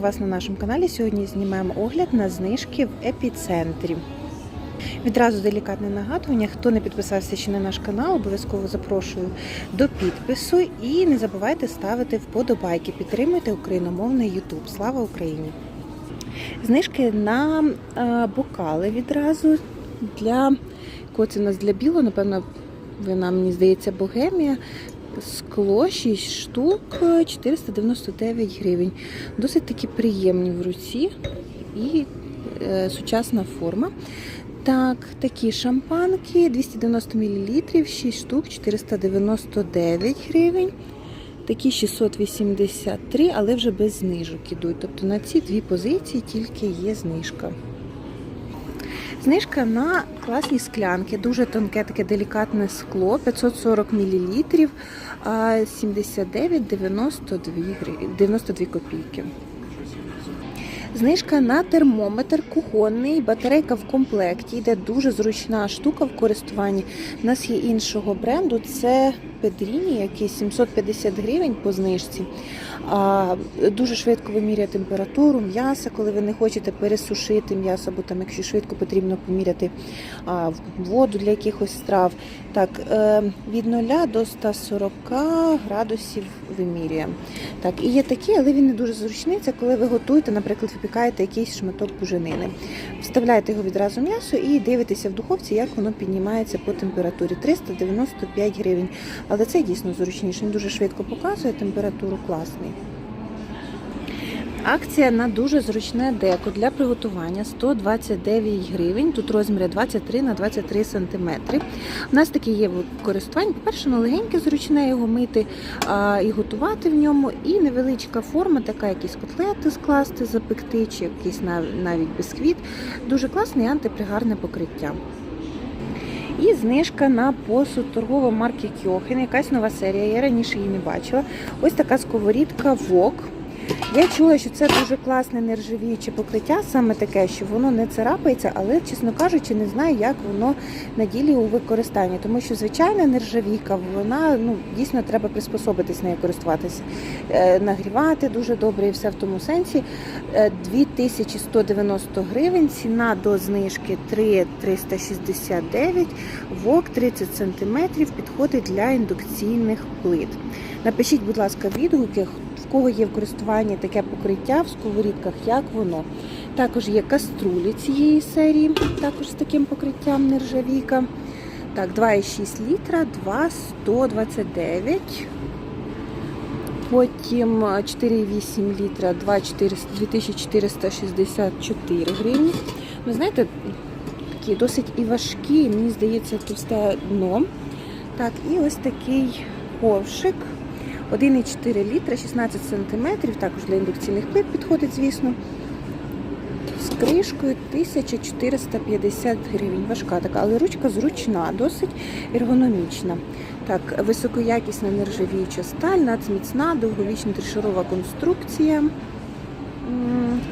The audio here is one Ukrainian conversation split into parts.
вас на нашому каналі. Сьогодні знімаємо огляд на знижки в епіцентрі. Відразу делікатне нагадування. Хто не підписався ще на наш канал, обов'язково запрошую до підпису і не забувайте ставити вподобайки. Підтримуйте україномовний YouTube. Слава Україні! Знижки на е, бокали відразу для кого це у нас для білого, напевно, вона мені здається богемія. Скло 6 штук 499 гривень. Досить такі приємні в руці і е, сучасна форма. Так, такі шампанки 290 мл, 6 штук 499 гривень. Такі 683, але вже без знижок ідуть. Тобто на ці дві позиції тільки є знижка. Знижка на класні склянки, дуже тонке, таке делікатне скло, 540 мл, 79,92 копійки. Знижка на термометр кухонний, батарейка в комплекті. Йде дуже зручна штука в користуванні. У нас є іншого бренду. Це Педріні, який 750 гривень по знижці. А, дуже швидко вимірює температуру м'яса, коли ви не хочете пересушити м'ясо, або там, якщо швидко потрібно поміряти а, воду для якихось страв. Так, е, від 0 до 140 градусів вимірює. Так, і є такі, але він не дуже зручний. Це коли ви готуєте, наприклад, випікаєте якийсь шматок буженини. Вставляєте його відразу м'ясо і дивитеся в духовці, як воно піднімається по температурі 395 гривень. Але це дійсно зручніше. Він дуже швидко показує температуру класний. Акція на дуже зручне деко для приготування 129 гривень. Тут розміри 23 на 23 сантиметри. У нас таке є в користуванні. По-перше, легеньке, зручне його мити а, і готувати в ньому. І невеличка форма, така якісь котлети скласти, запекти, чи якийсь нав- навіть бісквіт. Дуже класне і антипригарне покриття. І знижка на посуд торгової марки Кьохен. Якась нова серія. Я раніше її не бачила. Ось така сковорідка Вок. Я чула, що це дуже класне нержавіюче покриття, саме таке, що воно не царапається, але, чесно кажучи, не знаю, як воно на ділі у використанні. Тому що звичайна нержавійка, вона ну дійсно треба приспособитись нею користуватися, Е, нагрівати дуже добре і все в тому сенсі. Е, 2190 гривень, ціна до знижки 3,369, вок 30 см, підходить для індукційних плит. Напишіть, будь ласка, відгуки, в кого є в користуванні таке покриття в сковорідках, як воно. Також є каструлі цієї серії, також з таким покриттям нержавійка. Так, 2,6 літра, 2,129. Потім 4,8 літра, 2464 гривні. Ви знаєте, такі досить і важкі, мені здається, товсте дно. Так, і ось такий ковшик. 1,4 літра, 16 сантиметрів, також для індукційних плит підходить, звісно. З кришкою 1450 гривень. Важка така, але ручка зручна, досить ергономічна. Так, високоякісна нержавіюча сталь, нацміцна, довговічна тришарова конструкція.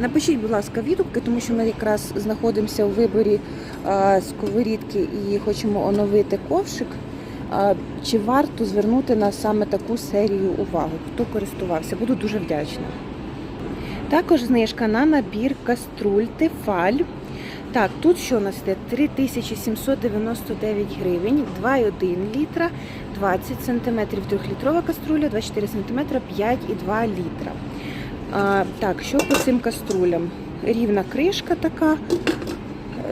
Напишіть, будь ласка, відгуки, тому що ми якраз знаходимося у виборі сковорідки і хочемо оновити ковшик. Чи варто звернути на саме таку серію увагу? Хто користувався? Буду дуже вдячна. Також знижка на набір каструль Тефаль. Так, тут що у нас йде? 3799 гривень, 2,1 літра, 20 см, 3-літрова каструля, 24 см, 5,2 літра. А, так, що по цим каструлям? Рівна кришка така,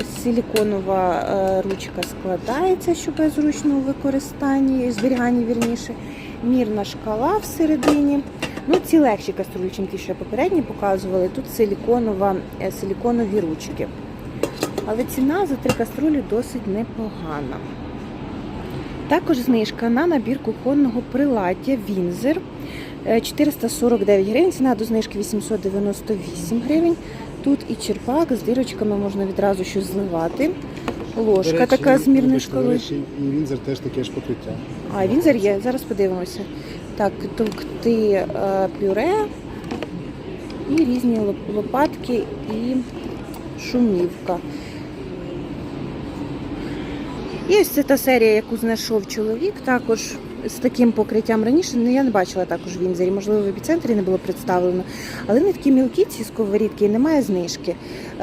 е, силіконова е, ручка складається, щоб зручно у використанні, зберіганні вірніше. Мірна шкала всередині. Ну, ці легші ті, що я попередні показували. Тут силіконова, е, силіконові ручки. Але ціна за три каструлі досить непогана. Також знижка на набір кухонного приладдя Вінзер. Е, 449 гривень, ціна до знижки 898 гривень. Тут і черпак з дирочками можна відразу щось зливати. Ложка речі, така з мірною вибачте, речі, і Вінзер теж таке ж покриття. А, Вінзер є, зараз подивимося. Так, товкти е, пюре і різні лопатки і шумівка. І ось це та серія, яку знайшов чоловік, також з таким покриттям раніше. Ну я не бачила також в Вінзері. Можливо, в епіцентрі не було представлено. Але не такі мілкі ці сковорідки і немає знижки.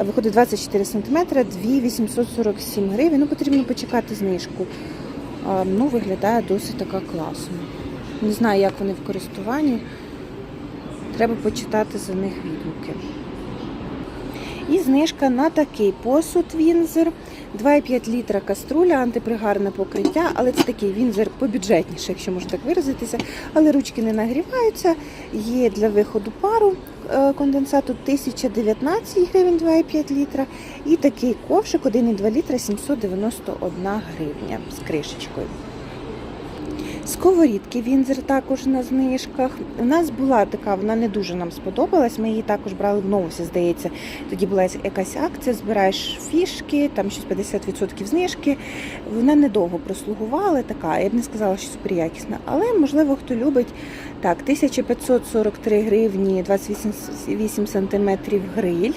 Виходить 24 см, 2847 гривень. Ну потрібно почекати знижку. Ну, виглядає досить така класно. Не знаю, як вони в користуванні. Треба почитати за них відгуки. І знижка на такий посуд Вінзер. 2,5 літра каструля, антипригарне покриття, але це такий вінзер побюджетніше, якщо можна так виразитися. Але ручки не нагріваються. Є для виходу пару е, конденсату 1019 гривень 2,5 літра. І такий ковшик 1,2 літра 791 гривня з кришечкою. Сковорідки Вінзер також на знижках. У нас була така, вона не дуже нам сподобалась. Ми її також брали в новусі, здається. Тоді була якась акція, збираєш фішки, там щось 50% знижки. Вона недовго прослугувала, така, я б не сказала, що суперякісна, але можливо хто любить. Так, 1543 гривні 28 сантиметрів гриль.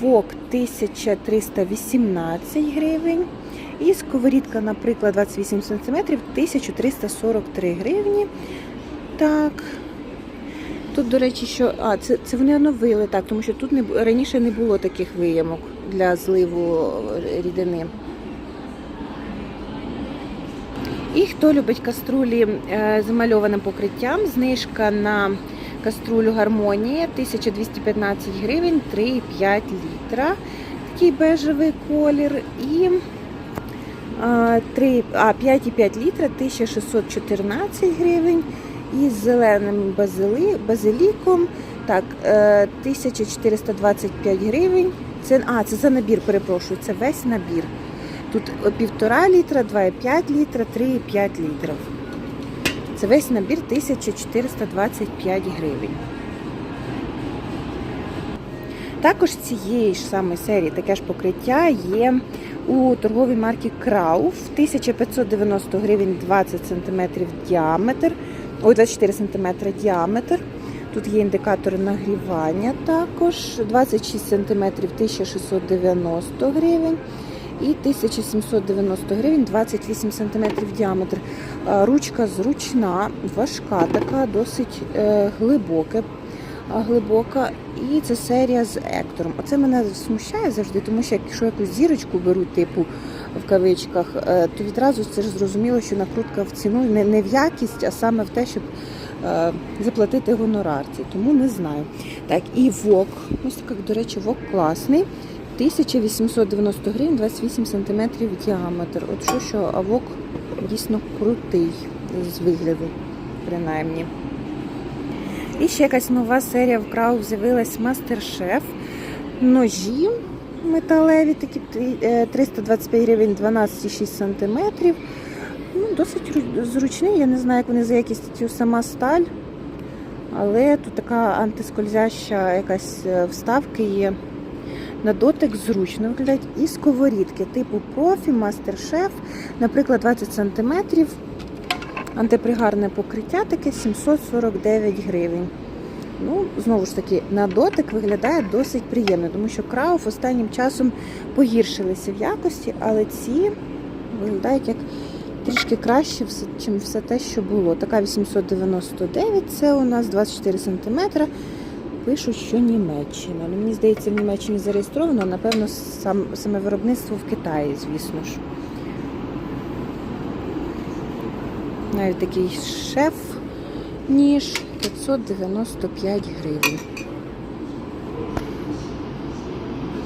Вок 1318 гривень. І сковорідка, наприклад, 28 см, 1343 гривні. Так. Тут, до речі, що. А, це, це вони оновили, так, тому що тут не, раніше не було таких виямок для зливу рідини. І хто любить каструлі е, з мальованим покриттям, знижка на каструлю Гармонія 1215 гривень 3,5 літра. Такий бежевий колір. І 3, а 5,5 літра 1614 гривень. І з зеленим базили, базиліком так, е, 1425 гривень. Це, а, це за набір, перепрошую, це весь набір. Тут е, півтора літра, 2,5 літра, 3,5 літрів. Це весь набір 1425 гривень. Також цієї ж самої серії таке ж покриття є у торговій марки Крауф 1590 гривень 20 см діаметр, ой, 24 см діаметр. Тут є індикатори нагрівання також 26 см 1690 гривень і 1790 гривень 28 см діаметр. Ручка зручна, важка, така досить е, глибока. І це серія з Ектором. Оце мене смущає завжди, тому що якщо якусь зірочку беруть, типу в кавичках, е, то відразу це ж зрозуміло, що накрутка в ціну не, не в якість, а саме в те, щоб е, заплатити гонорарці. Тому не знаю. Так, і вок. Ось так, до речі, вок класний. 1890 гривень, 28 см діаметр. От що, що, а вок дійсно крутий з вигляду, принаймні. І ще якась нова серія в Крау з'явилась Мастер-Шеф. Ножі металеві, такі е, 325 гривень 12,6 см. Ну, досить зручний. Я не знаю, як вони за якістю сама сталь. Але тут така антискользяща якась е, вставка є. На дотик зручно виглядають і сковорідки типу профі, мастер-шеф, наприклад, 20 см. Антипригарне покриття таке 749 гривень. Ну, знову ж таки, на дотик виглядає досить приємно, тому що крауф останнім часом погіршилися в якості, але ці виглядають як трішки краще, ніж все те, що було. Така 899, це у нас 24 см. Пишуть, що Німеччина. Ну, мені здається, в Німеччині зареєстровано, а, напевно, сам, саме виробництво в Китаї, звісно ж. Навіть такий шеф ніж 595 гривень.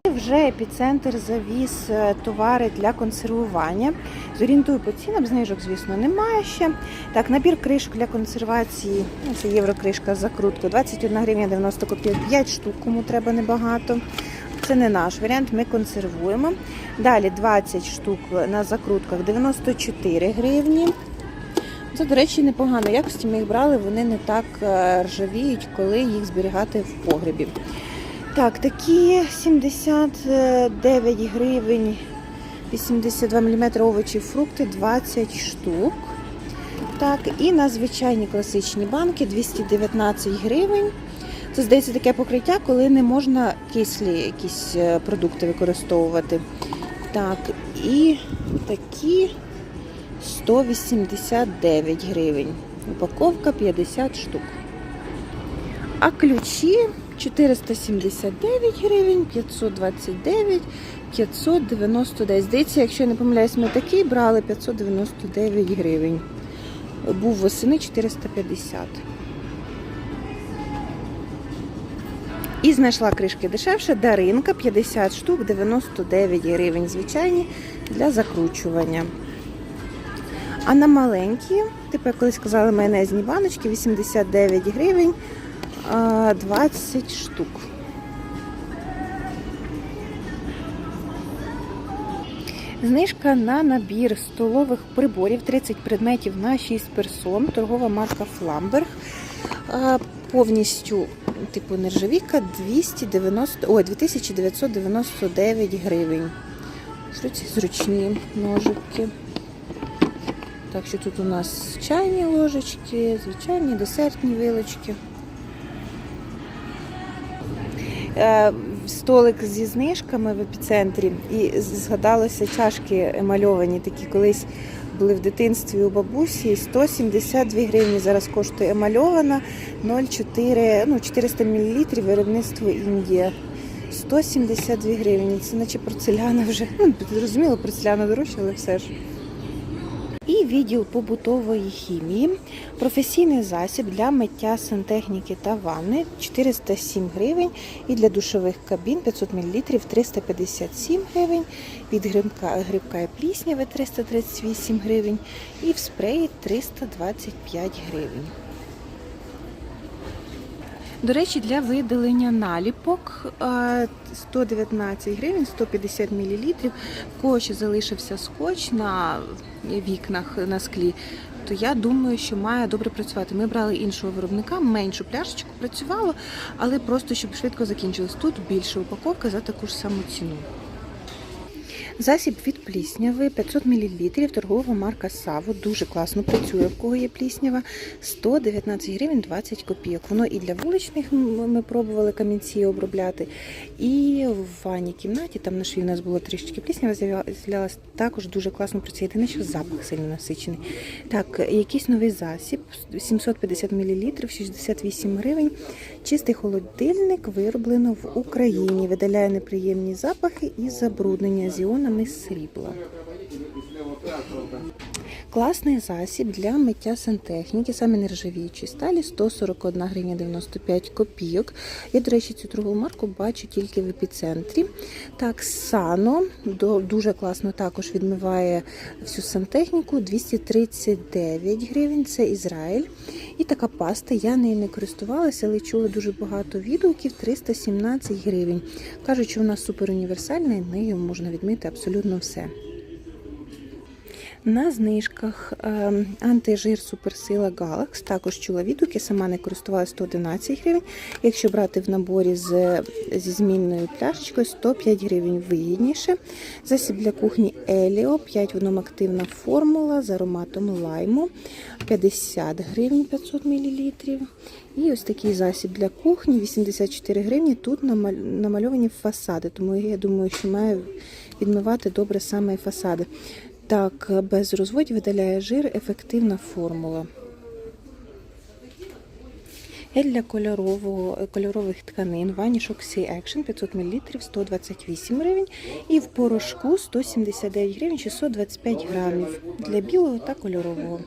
І Вже епіцентр завіз е, товари для консервування. Зорієнтую по цінам, знижок, звісно, немає ще. Так, набір кришок для консервації. ну, Це єврокришка з закруткою. 21 гривня 90 копійок, 5 штук, кому треба небагато. Це не наш варіант, ми консервуємо. Далі 20 штук на закрутках 94 гривні. Це, до речі, непогано. Якості ми їх брали, вони не так е, ржавіють, коли їх зберігати в погребі. Так, такі 79 гривень, 82 мм овочі, фрукти, 20 штук. Так, і на звичайні класичні банки 219 гривень. Це здається таке покриття, коли не можна кислі якісь е, продукти використовувати. Так, і такі 189 гривень. Упаковка 50 штук. А ключі 479 гривень, 529, 599. Здається, якщо я не помиляюсь, ми такий брали 599 гривень. Був восени 450. І знайшла кришки дешевше. Даринка 50 штук, 99 гривень. Звичайні для закручування. А на маленькі, типу, як колись казали, майонезні баночки 89 гривень, 20 штук. Знижка на набір столових приборів 30 предметів на 6 персон. Торгова марка Фламберг. Повністю типу нержавіка 290, ой, 2999 гривень. Зручні ножики. Так що тут у нас чайні ложечки, звичайні десертні вилочки. Е, Столик зі знижками в епіцентрі і згадалося чашки емальовані, такі колись були в дитинстві у бабусі. 172 гривні зараз коштує емальована 0,4, ну 400 мл виробництво Індія. 172 гривні. Це наче порцеляна вже. Ну, зрозуміло, порцеляна дорожча, але все ж. І відділ побутової хімії, професійний засіб для миття сантехніки та ванни 407 гривень. І для душових кабін 500 мл 357 гривень. Від грибка, грибка і плісняви 338 гривень. І в спреї 325 гривень. До речі, для видалення наліпок е, 119 гривень, 150 мл. В кого ще залишився скотч на вікнах на склі, то я думаю, що має добре працювати. Ми брали іншого виробника, меншу пляшечку працювало, але просто щоб швидко закінчилось. Тут більша упаковка за таку ж саму ціну. Засіб від плісняви 500 мл, торгова марка Саво. Дуже класно працює, в кого є пліснява. 119 гривень 20 копійок. Воно і для вуличних ми пробували камінці обробляти, і в ванній кімнаті, там на шві у нас було трішечки пліснява, з'являлась також дуже класно працює. Єдине, що запах сильно насичений. Так, якийсь новий засіб 750 мл, 68 гривень. Чистий холодильник вироблено в Україні. Видаляє неприємні запахи і забруднення з іонами срібла. Класний засіб для миття сантехніки, саме нержавіючі сталі 141 гривня 95 копійок. Я, до речі, цю торгову марку бачу тільки в епіцентрі. Так, Сано дуже класно також відмиває всю сантехніку 239 гривень. Це Ізраїль. І така паста. Я нею не користувалася, але чула дуже багато відгуків 317 гривень. Кажуть, що вона супер універсальна і нею можна відмити абсолютно все. На знижках е, антижир суперсила Галакс. Також чула відгуки, сама не користувалася 111 гривень. Якщо брати в наборі з, зі змінною пляшечкою, 105 гривень вигідніше. Засіб для кухні Еліо, 5 в одному активна формула з ароматом лайму, 50 гривень 500 мл. І ось такий засіб для кухні, 84 гривні. Тут намальовані фасади, тому я думаю, що має відмивати добре саме фасади. Так, без розводів видаляє жир, ефективна формула. Гель для кольорового, кольорових тканин Vanish Oxy Action 500 мл 128 гривень і в порошку 179 гривень 625 грамів для білого та кольорового.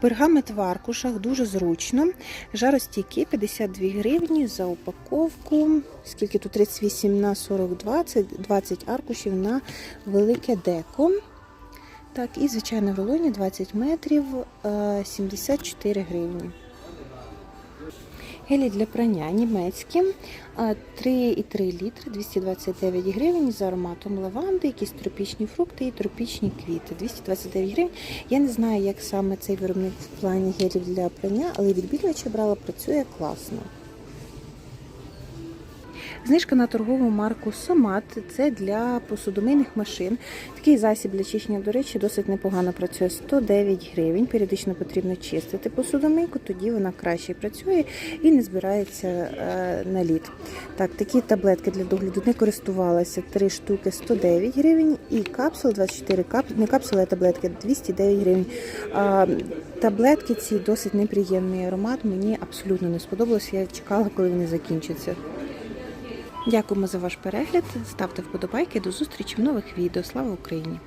Пергамент в аркушах дуже зручно. Жаростійкий 52 гривні за упаковку. Скільки тут 38 на 40, 20, 20 аркушів на велике деко. Так, і звичайно в рулоні 20 метрів е, 74 гривні. Гелі для прання німецькі а, 3,3 літри, 229 гривень з ароматом лаванди, якісь тропічні фрукти і тропічні квіти. 229 гривень. Я не знаю, як саме цей виробник в плані гелів для прання, але відбілювача брала, працює класно. Знижка на торгову марку Сомат. Це для посудомийних машин. Такий засіб для чищення, до речі, досить непогано працює. 109 гривень. Періодично потрібно чистити посудомийку, тоді вона краще працює і не збирається е, наліт. Так, такі таблетки для догляду не користувалася. Три штуки 109 гривень і капсул 24 кап... не капсули, а таблетки 209 гривень. А, таблетки ці досить неприємний аромат. Мені абсолютно не сподобалось. Я чекала, коли вони закінчаться. Дякуємо за ваш перегляд. Ставте вподобайки. До зустрічі в нових відео. Слава Україні!